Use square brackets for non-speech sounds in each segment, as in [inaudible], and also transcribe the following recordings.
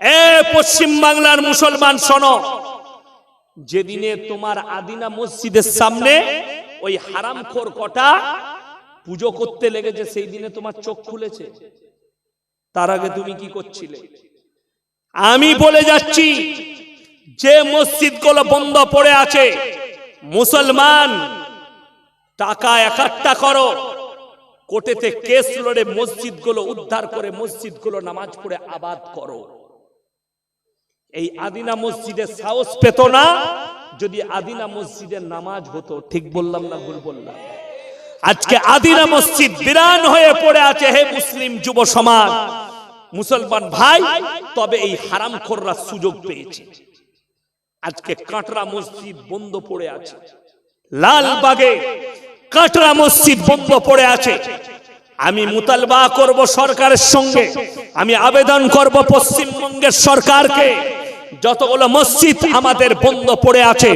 এ পশ্চিম বাংলার মুসলমান শোনো। যেদিনে তোমার আদিনা মসজিদের সামনে ওই হারামখোর কটা পুজো করতে লেগেছে, সেই দিনে তোমার চোখ খুলেছে। তার আগে তুমি কি করছিলে? আমি বলে যাচ্ছি, যে মসজিদগুলো বন্ধ পড়ে আছে, মুসলমান, টাকা একাট্টা করো। কোটেতে কেস লড়ে মসজিদগুলো উদ্ধার করে মসজিদগুলো নামাজ পড়ে আবাদ করো। এই আদিনা মসজিদের সাহস পেত না যদি আদিনা মসজিদের নামাজ হতো ঠিক বললাম না ভুল বললাম? আজকে আদিনা মসজিদ বিরান হয়ে পড়ে আছে হে মুসলিম যুব সমাজ। মুসলমান ভাই তবে এই হারামখোররা সুযোগ পেয়েছে। আজকে কাটরা মসজিদ বন্ধ পড়ে আছে। লালবাগে কাটরা মসজিদ বন্ধ পড়ে আছে। আমি মুতালবা করব সরকারের সঙ্গে। আমি আবেদন করব পশ্চিমবঙ্গের সরকারকে। যতগুলো মসজিদ আমাদের বন্ধ পড়ে আছে,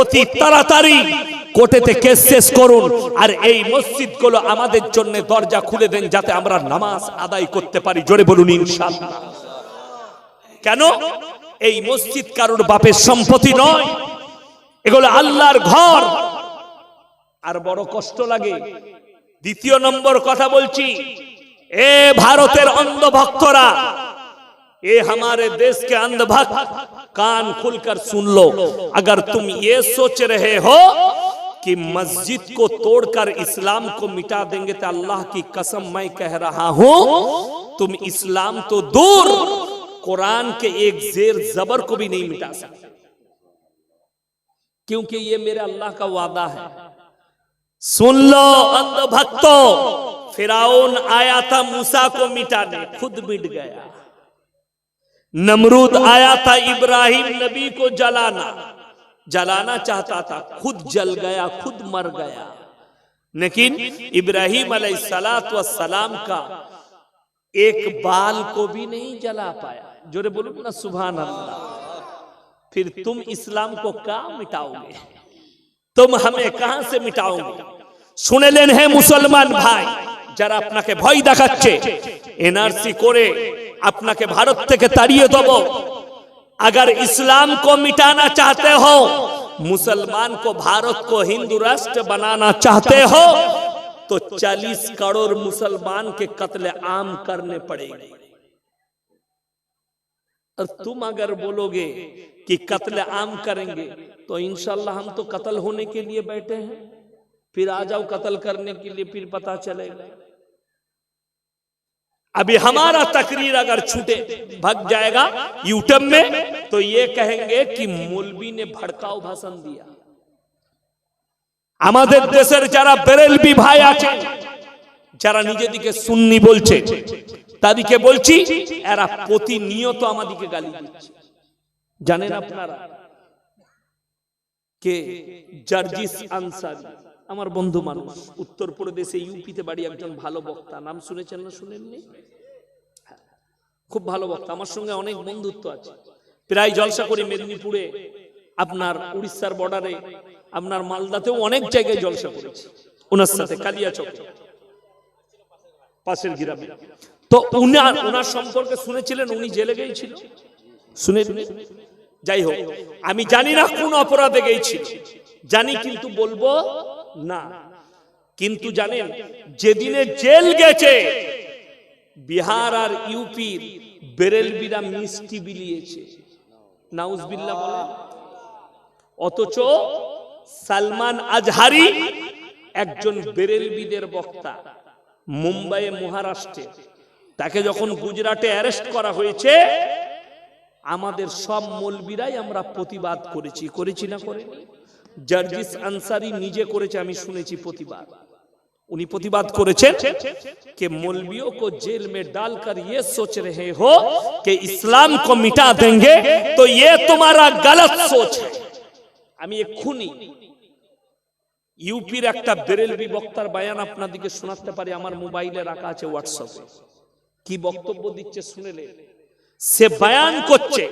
অতি তাড়াতাড়ি কোর্টেতে কেস শেষ করুন। আর এই মসজিদগুলো আমাদের জন্য দরজা খুলে দেন যাতে আমরা নামাজ আদায় করতে পারি। জোরে বলুন, ইনশাআল্লাহ। কেন? এই মসজিদ কারোর বাপের সম্পত্তি নয়। এগুলো আল্লাহর ঘর। আর বড় কষ্ট লাগে। দ্বিতীয় নম্বর কথা বলছি, এ ভারতের অন্ধভক্তরা ये हमारे देश के अंधभक्त, कान खुलकर सुन लो। अगर तुम ये सोच रहे हो कि मस्जिद को तोड़कर इस्लाम को मिटा देंगे तो अल्लाह की कसम मैं कह रहा हूँ, तुम इस्लाम तो दूर कुरान के एक जेर जबर को भी नहीं मिटा सकते। क्योंकि ये मेरे अल्लाह का वादा है। सुन लो अंधभक्तों, फिराउन आया था मूसा को मिटाने खुद मिट गया। नमरूद आया था इब्राहिम नबी को जलाना जलाना चाहता था खुद जल गया खुद मर गया लेकिन इब्राहिम सलात व सलाम का एक बाल को भी नहीं जला पाया जोरे बोलो ना सुभान अल्लाह फिर तुम इस्लाम को कहा मिटाओगे तुम हमें कहां से मिटाओगे শুনেলেন হে মুসলমান ভাই যারা আপনাকে ভয় দেখাচ্ছে এনআরসি করে আপনাকে ভারত থেকে তাড়িয়ে দেব अगर इस्लाम को मिटाना चाहते हो मुसलमान को भारत को हिंदू राष्ट्र बनाना चाहते हो तो 40 करोड़ मुसलमान के कत्ले आम करने पड़ेंगे और तुम अगर बोलोगे कि कत्ल आम करेंगे तो इंशाल्लाह हम तो कत्ल होने के लिए बैठे हैं फिर आ जाओ कत्ल करने के लिए फिर पता चलेगा अभी हमारा तकरीर अगर छूटे भग जाएगा यूट्यूब में तो ये कहेंगे कि मौलवी ने भड़काऊ भाषण दिया আমাদের দেশের যারা বেরেলবি ভাই আছে যারা নিজেদিকে সুন্নি বলছে তাদেরকে বলছি এরা প্রতিনিয়ত আমাদেরকে গালি দিচ্ছে জানেন আপনারা কে জার্জিস আনসারি আমার বন্ধু মানুষ। উত্তরপ্রদেশে ইউপিতে বাড়ি একজন ভালো বক্তা। নাম শুনেছেন না শুনেননি? খুব ভালো বক্তা। আমার সঙ্গে অনেক বন্ধুত্ব আছে। প্রায় জলসা করি মেদিনীপুরে, আপনার উড়িষ্যার বর্ডারে আপনার মালদাতেও অনেক জায়গায় জলসা করেছি ওনার সাথে কালিয়াচকে পাশের গ্রামে। তো উনার ওনার সম্পর্কে শুনেছিলেন, উনি জেলে গিয়েছিল? শুনে যাই হোক, আমি জানি না কোন অপরাধে গিয়েছিল। জানি কিন্তু বলব না। কিন্তু জানেন যেদিনে জেল গেছে বিহার আর ইউপির বেরেলবিরা মিষ্টি বিলিয়েছে। নাউজবিল্লা বলে অথচ সালমান আজহারি একজন বেরেলবিদের বক্তা। মুম্বাইয়ে মহারাষ্ট্রে। তাকে যখন গুজরাটে অ্যারেস্ট করা হয়েছে আমাদের সব মলবিরাই আমরা প্রতিবাদ করেছি করেছি না করে জার্জিস আনসারি নিজে করেছে আমি শুনেছি প্রতিবাদ उन्हीं प्रतिबाद করেছেন कि मौलवियों को जेल में डालकर ये सोच रहे हो कि इस्लाम को मिटा देंगे तो ये तुम्हारा गलत सोच है আমি এক্ষুনি ইউপির একটা বেরেলবি বক্তার বায়ান আপনাদেরকে শোনাতে পারি আমার মোবাইলে রাখা আছে হোয়াটসঅ্যাপে কি বক্তব্য দিচ্ছে শুনেলে সে বয়ান করছে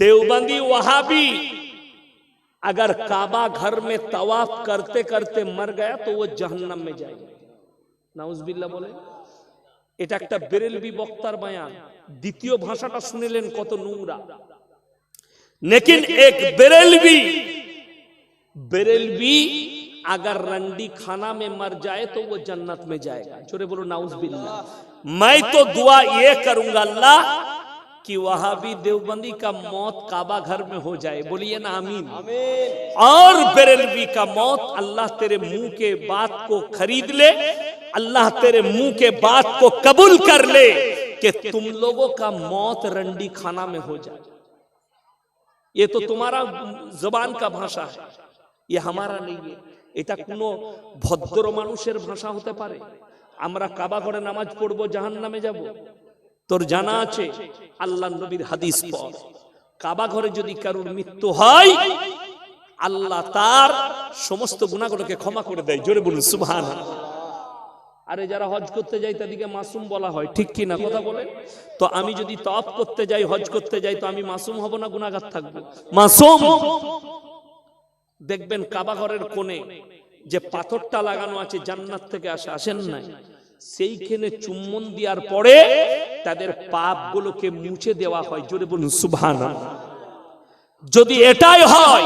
देवबंदी वहाबी अगर काबा घर में तवाफ करते करते मर गया तो वो जहन्नम में जाएगा नाउजबिल्ला बोले এটা একটা বেরেলবি বক্তার বায়ান দ্বিতীয় ভাষাটা শুনিলেন কত নোংরা लेकिन एक बेरेलवी बेरेलवी अगर रंडी खाना में मर जाए तो वो जन्नत में जाएगा जोरे बोलो नाउज बिल्ला मैं तो दुआ ये करूंगा अल्लाह कि वहां भी देवबंदी का मौत काबा घर में हो जाए बोलिए ना आमीन और बेरेलवी का मौत अल्लाह तेरे मुंह के बात को खरीद ले अल्लाह तेरे मुंह के बात को कबूल कर ले कि तुम लोगों का मौत रंडी खाना में हो जाए ये तो तुम्हारा জবান का ভাষা है ये हमारा नहीं है এটা কোনো ভদ্র মানুষের ভাষা হতে পারে আমরা কাবা ঘরে নামাজ পড়বো জাহান নামে যাব তোর জানা আছে? আল্লাহ নবীর হাদিস পর। কাবা ঘরে যদি কারোর মৃত্যু হয়, আল্লাহ তার সমস্ত গুণাগুলোকে ক্ষমা করে দেয়। জোরে বলুন সুবহান আরে যারা হজ করতে যায়, তাদেরকে মাসুম বলা হয়। ঠিক কি না? কথা বলে তো আমি যদি তপ করতে যাই, হজ করতে যাই, তো আমি মাসুম হব না গুনাগার থাকব? মাসুম! দেখবেন কাবা ঘরের কোণে যে পাথরটা লাগানো আছে, জান্নাত থেকে আসে, আসেন নাই? সেইখানে চুম্বন দেওয়ার পরে তাদের পাপগুলোকে মুছে দেওয়া হয়। জোরে বলুন সুবহানাল্লাহ। যদি এটাই হয়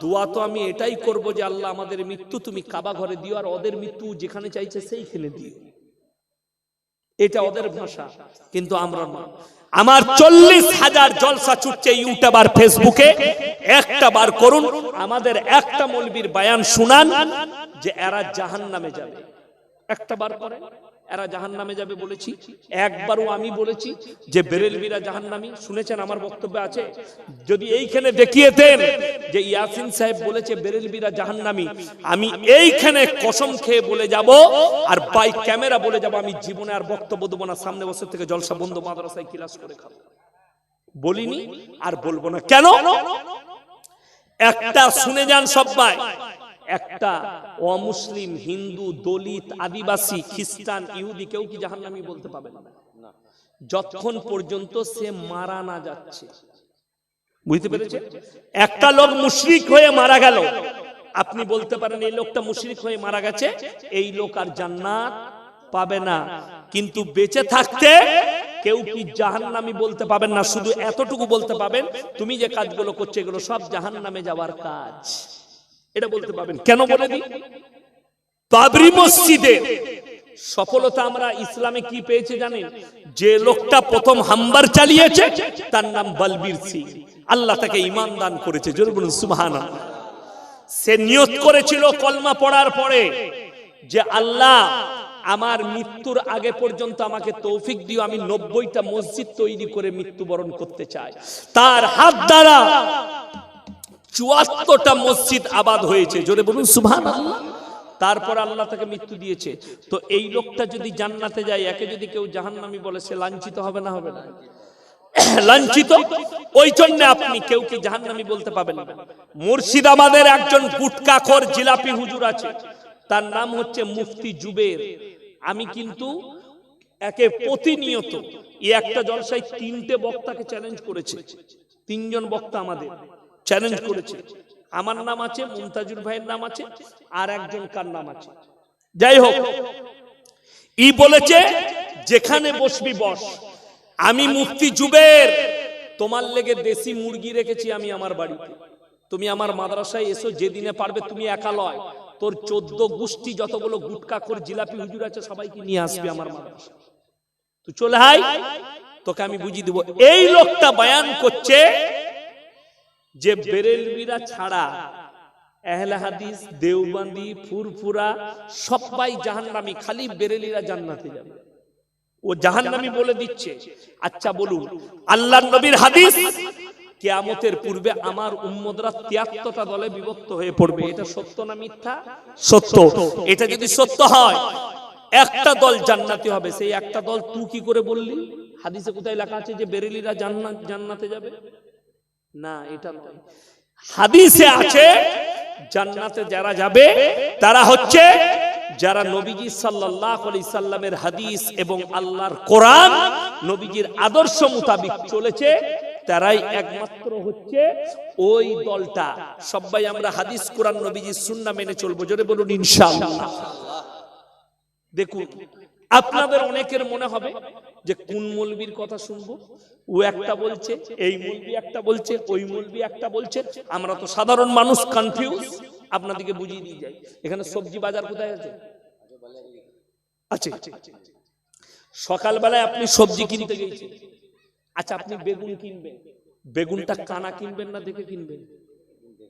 দোয়া তো আমি এটাই করব যে আল্লাহ আমাদের মৃত্যু তুমি কাবা ঘরে দিও আর ওদের মৃত্যু যেখানে চাইছে সেইখানে দিও। এটা ওদের ভাষা। কিন্তু আমরা না আমার চল্লিশ হাজার জলসা ছুটছে ইউটিউব আর ফেসবুকে। একটা বার করুন। আমাদের একটা মলবির বায়ান শুনান যে এরা জাহান নামে যাবে। একটা বার করে এরা জাহান নামে যাবে বলেছি। একবারও আমি বলেছি যে বেরেলবিরা জাহান নামি শুনেছেন আমার বক্তব্য আছে? যদি এইখানে দেখিয়েতেন যে ইয়াসিন সাহেব বলেছে বেরেলবিরা জাহান নামি আমি এইখানে কসম খেয়ে বলে যাব আর বাই ক্যামেরা বলে যাব আমি জীবনে আর বক্তব্য দেবো না সামনে বছর থেকে জলসা বন্ধ মাদ্রাসায় ক্লাস করে খাব। বলিনি আর বলব না। কেন? একটা শুনে যান সবাই। একটা অমুসলিম, হিন্দু, দলিত, আদিবাসী, খ্রিস্টান, ইহুদি, কেউ কি জাহান্নামি বলতে পাবে না? যতক্ষণ পর্যন্ত সে মারা না যাচ্ছে। বুঝতে পেরেছে একটা লোক মুশরিক হয়ে মারা গেল। আপনি বলতে পারেন, এই লোকটা মুশরিক হয়ে মারা গেছে। এই লোক আর জান্নাত পাবে না। কিন্তু বেঁচে থাকতে কেউ কি জাহান নামি বলতে পাবেন না? শুধু এতটুকু বলতে পাবেন তুমি যে কাজগুলো করছ, এগুলো সব জাহান নামে যাওয়ার কাজ। এটা বলতে পাবেন কেন বলে দিই? বাবরি মসজিদে সফলতা আমরা ইসলামে কি পেয়েছে জানেন? যে লোকটা প্রথম হাম্বার চালিয়েছে তার নাম বলবীর সিং। আল্লাহ তাকে ইমান দান করেছে। জোর বলুন সুবহান সে নিয়ত করেছিল কলমা পড়ার পরে যে আল্লাহ আমার মৃত্যুর আগে পর্যন্ত আমাকে তৌফিক দিও আমি নব্বইটা মসজিদ তৈরি করে মৃত্যুবরণ করতে চাই। তার হাত দ্বারা চুয়াত্তরটা মসজিদ আবাদ হয়েছে। জোরে বলুন সুবহান তারপর আল্লাহ তাকে মৃত্যু দিয়েছে। তো এই লোকটা যদি জান্নাতে যায়, একে যদি কেউ জাহান্নামি বলে, সে লাঞ্ছিত হবে না হবে না? [coughs] লাঞ্ছিত? ওই জন্য আপনি কেউ কি জাহান্নামি বলতে পাবেন মুর্শিদাবাদের একজন জিলাপি হুজুর আছে। তার নাম হচ্ছে মুফতি জুবের। আমি কিন্তু একে প্রতিনিয়ত, এই একটা জলসায় তিনটে বক্তাকে চ্যালেঞ্জ করেছে। তিনজন বক্তা আমাদের। চ্যালেঞ্জ করেছে। আমার নাম আছে মুমতাজুর ভাইয়ের নাম আছে, আর একজন কার নাম আছে। যাই হোক, ই বলেছে, যেখানে বসবি বস। আমি মুফতি জুবের, তোমার লেগে দেশি মুরগি রেখেছি আমি আমার বাড়িতে। তুমি আমার মাদ্রাসায় এসো যেদিনে পারবে তুমি একা লয়। তোর চোদ্দ গোষ্ঠী যতগুলো গুটকা করে জিলাপি হুজুর আছে, সবাইকে নিয়ে আসবে আমার মাদ্রাসা। তুই চলে হাই তোকে আমি বুঝিয়ে দেবো। এই লোকটা বয়ান করছে যে বেরেলবিরা ছাড়া হাদিস, দেওবন্দি, ফুরফুরা সবাই জাহান্নামী, খালি বেরেলিরা জান্নাতে যাবে। ও জাহান্নামী বলে দিচ্ছে আচ্ছা বলুন আল্লাহ নবীর হাদিস কেয়ামতের পূর্বে আমার উম্মদরা তিয়াত্তরটা দলে বিভক্ত হয়ে পড়বে। এটা সত্য না মিথ্যা? সত্য। এটা যদি সত্য হয়, একটা দল জান্নাতি হবে। সেই একটা দল তুই কি করে বললি? হাদিসে কোথায় লেখা আছে যে বেরেলিরা জান্নাত জান্নাতে যাবে? না এটা নয়। হাদিসে আছে জান্নাতে যারা যাবে তারা হচ্ছে যারা নবীজি সাল্লাল্লাহু আলাইহি সাল্লামের হাদিস এবং আল্লাহর কোরআন নবীজির আদর্শ মোতাবিক চলেছে তারাই একমাত্র হচ্ছে ওই দলটা। সবাই আমরা হাদিস কোরআন নবীজির সুন্নাহ মেনে চলবো জোরে বলুন ইনশাআল্লাহ। দেখুন আপনাদের অনেকের মনে হবে যে কোন মলবির কথা শুনব? ও একটা বলছে, এই মলবি একটা বলছে, ওই মলবি একটা বলছে। আমরা তো সাধারণ মানুষ কনফিউজ আপনাদেরকে বুঝিয়ে দিয়ে যাই। এখানে সবজি বাজার কোথায় আছে? আছে। সকালবেলায় আপনি সবজি কিনতে গিয়েছেন। আচ্ছা আপনি বেগুন কিনবেন। বেগুনটা কানা কিনবেন না দেখে কিনবেন?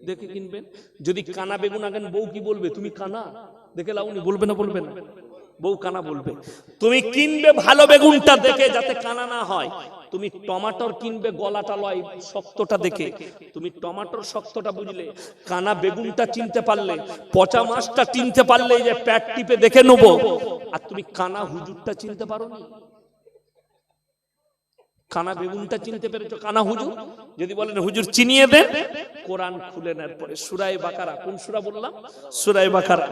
দেখে কিনবেন? যদি কানা বেগুন আগেন বউ কি বলবে, তুমি কানা? দেখে লাউনি, বলবে না বলবে না? বউ কানা বলবে তুমি কিনবে ভালো বেগুনটা দেখে যাতে কানা না হয়। তুমি টমাটোর কিনবে গলাটা লয় শক্তটা দেখে। তুমি টমাটোর শক্তটা বুঝলে কানা বেগুনটা চিনতে পারলে পচা মাছটা চিনতে পারলে যে প্যাট টিপে দেখে নেব। আর তুমি কানা হুজুরটা চিনতে পারো নি কানা বেগুনটা চিনতে পেরেছ? কানা হুজুর? যদি বলেন হুজুর চিনিয়ে দেন কোরআন খুলে নেওয়ার পরে সুরাই বাকারা কোন সুরা বললাম? সুরাই বাকারা।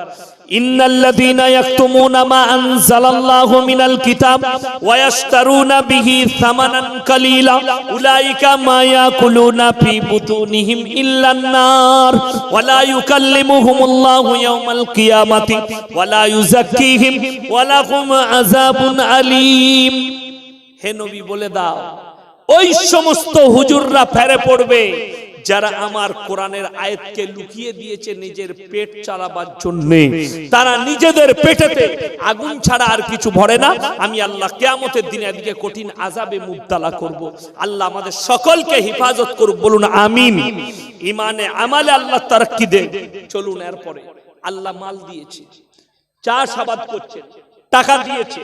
ইন্নাল্লাযীনা ইয়াকতুমুনা মা আনজালাল্লাহু মিনাল কিতাব ওয়া ইয়াশতারুনা বিহি সামানান কালীলা। উলাইকা মা ইয়াকুলুনা ফি বুতুনিহিম ইল্লান নার ওয়া লা ইউকাল্লিমুহুমুল্লাহু ইয়াওমাল কিয়ামাতি। ওয়া লা ইউযাক্কিহিম ওয়া লাহুম আযাবুন আলীম। হে নবী বলে দাও ওই সমস্ত হুজুররা ফেরে পড়বে যারা আমার কোরআনের আয়াতকে লুকিয়ে দিয়েছে নিজের পেট চালাবার জন্য তারা নিজেদের পেটেতে আগুন ছাড়া আর কিছু ভরে না। আমি আল্লাহ কেয়ামতের দিনে এদিকে কঠিন আজাবে মুবতালা করব। আল্লাহ আমাদের সকলকে হেফাজত করুক বলুন আমিন। ইমানে আমালে আল্লাহ তারাক্কি দে চলুন এরপরে আল্লাহ মাল দিয়েছে চাষ আবাদ করছে টাকা দিয়েছে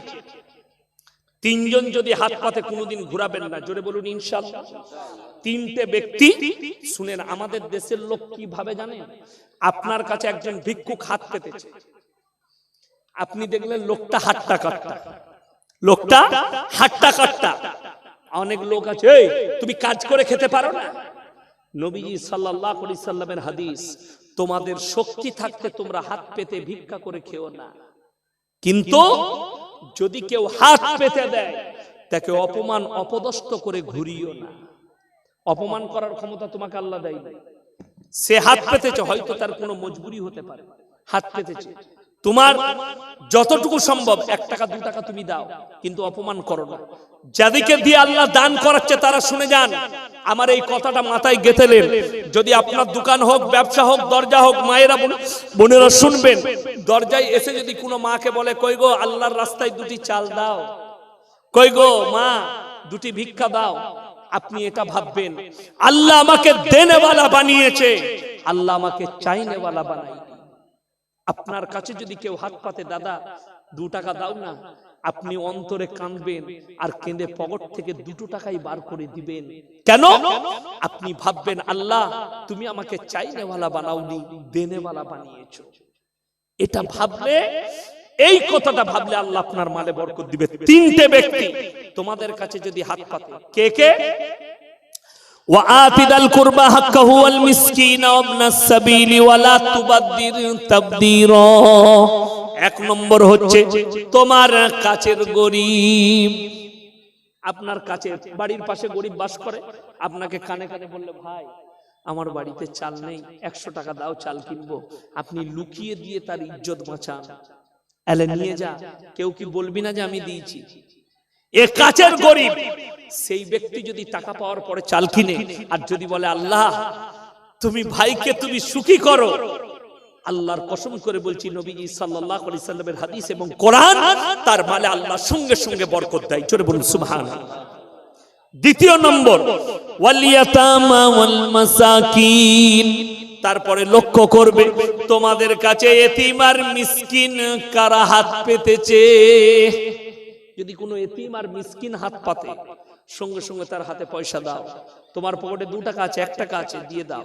তিনজন যদি হাত পাতে কোনোদিন ঘুরাবেন না, জোরে বলুন ইনশাল্লাহ। তিনটে ব্যক্তি শুনেন, আমাদের দেশের লোক কীভাবে জানেন আপনার কাছে একজন ভিক্ষুক হাত পেতেছে। আপনি দেখলেন লোকটা হাট্টা কাট্টা। লোকটা হাট্টা কাট্টা। অনেক লোক আছে তুমি কাজ করে খেতে পারো না? নবীজি আলাইহি সাল্লামের হাদিস, তোমাদের শক্তি থাকতে তোমরা হাত পেতে ভিক্ষা করে খেও না। কিন্তু যদি কেউ হাত পেতে দেয়, তাকে অপমান অপদস্থ করে ঘুরিও না। অপমান করার ক্ষমতা তোমাকে আল্লাহ দেয় সে হাত পেতেছে, হয়তো তার কোনো মজবুরি হতে পারে। হাত পেতেছে। তোমার যতটুকু সম্ভব, এক টাকা দু টাকা তুমি দাও, কিন্তু অপমান করো না। যাদেরকে দিয়ে আল্লাহ দান করাচ্ছে, তারা শুনে যান, আমার এই কথাটা মাথায় গেঁথেলেন যদি আপনার দোকান হোক, ব্যবসা হোক, দরজা হোক, মায়েরা বোনেরা শুনবেন। দরজায় এসে যদি কোনো মাকে বলে, কই গো, আল্লাহর রাস্তায় দুটি চাল দাও। কই গো, মা, দুটি ভিক্ষা দাও। আপনি এটা ভাববেন। আল্লাহ আমাকে দেনেওয়ালা বানিয়েছে। আল্লাহ আমাকে চাইনেওয়ালা বানাই। আপনার কাছে যদি কেউ হাত পাতে, দাদা, দু টাকা দাও না। আপনি অন্তরে কাঁদবেন আর কেঁদে পকেট থেকে দুটো টাকাই বার করে দিবেন। কেন? আপনি ভাববেন, আল্লাহ, তুমি আমাকে চাইনেওয়ালা বানাওনি, দেনেওয়ালা বানিয়েছো। এটা ভাবলে, এই কথাটা ভাবলে আল্লাহ আপনার মালে বরকত দিবে। তিনটে ব্যক্তি তোমাদের কাছে যদি হাত পাতে, কে কে? وآت ذا القربى حقه والمسكين وابن السبيل ولا تبذر تبذيرا এক নম্বর হচ্ছে তোমার কাছের গরিব আপনার কাছে বাড়ির পাশে গরিব বাস করে আপনাকে কানে কানে বললে ভাই আমার বাড়িতে চাল নেই একশো টাকা দাও চাল কিনবো আপনি লুকিয়ে দিয়ে তার ইজ্জত বাঁচান এলে নিয়ে যা কেউ কি বলবি না যে আমি দিয়েছি এ কাছের গরিব। সেই ব্যক্তি যদি টাকা পাওয়ার পরে চাল কিনে আর যদি বলে আল্লাহ তুমি ভাইকে তুমি সুখী করো। আল্লাহর কসম করে বলছি নবীজি সাল্লাল্লাহু আলাইহি সাল্লামের হাদিস এবং কোরআন তার মালে আল্লাহ সঙ্গে সঙ্গে বরকত দেয়। চলে বলুন সুবহানাল্লাহ। দ্বিতীয় নম্বর তারপরে লক্ষ্য করবে তোমাদের কাছে এতিম আর মিসকিন কারা হাত পেতেছে? যদি কোনো এতিম আর মিসকিন হাত পাতে, সঙ্গে সঙ্গে তার হাতে পয়সা দাও। তোমার পকেটে দু টাকা আছে এক টাকা আছে, দিয়ে দাও।